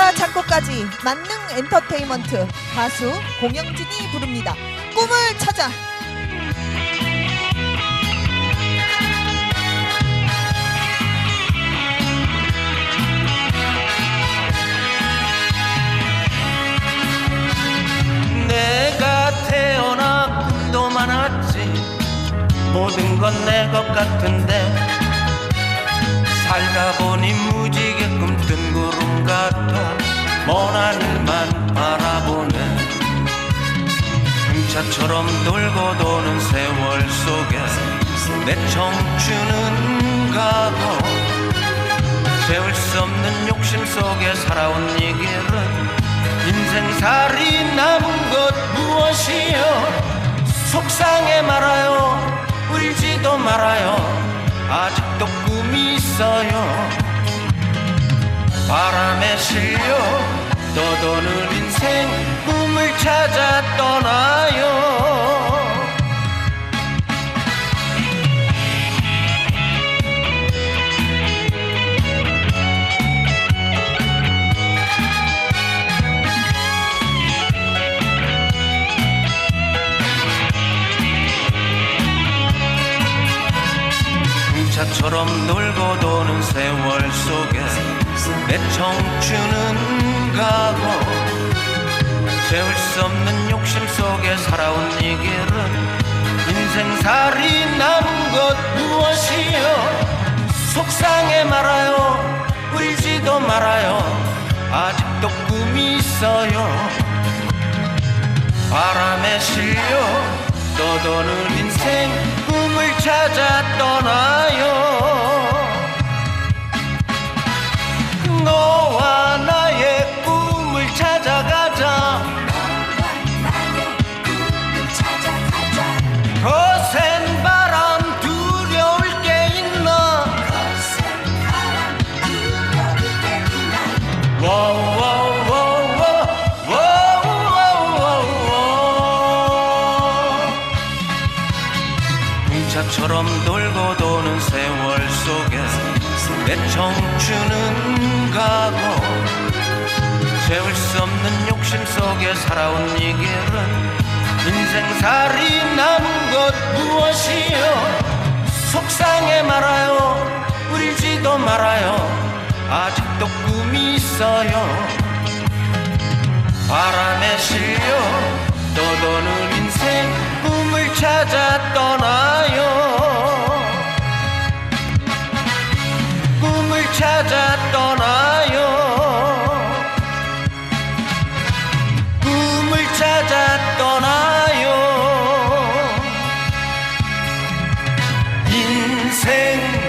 작사 작곡까지 만능 엔터테인먼트 가수 공영진이 부릅니다. 꿈을 찾아. 내가 태어나 꿈도 많았지 모든 건 내 것 같은데 살다 보니 무지개 풍차처럼 돌고 도는 세월 속에 내 청춘은 가고 채울 수 없는 욕심 속에 살아온 이 길은 인생살이 남은 것 무엇이요 속상해 말아요. 울지도 말아요. 아직도 꿈이 있어요. 바람에 실려 떠도는 인생 꿈을 찾아 떠나요. 풍차처럼 놀고 도는 세월 속에 내 청춘은 가고 채울 수 없는 욕심 속에 살아온 이 길은 인생살이 남은 것 무엇이요? 속상해 말아요. 울지도 말아요. 아직도 꿈이 있어요. 바람에 실려 떠도는 인생 꿈을 찾아 떠나요 풍차처럼 돌고 도는 세월 속에 내 청춘은 가고 채울 수 없는 욕심 속에 살아온 이 길은 인생살이 남은 것 무엇이요? 속상해 말아요. 울지도 말아요 아직도 꿈이 있어요. 바람에 실려 떠도는 인생 꿈을 찾아 떠나요. 꿈을 찾아 떠나요. 꿈을 찾아 떠나요. 인생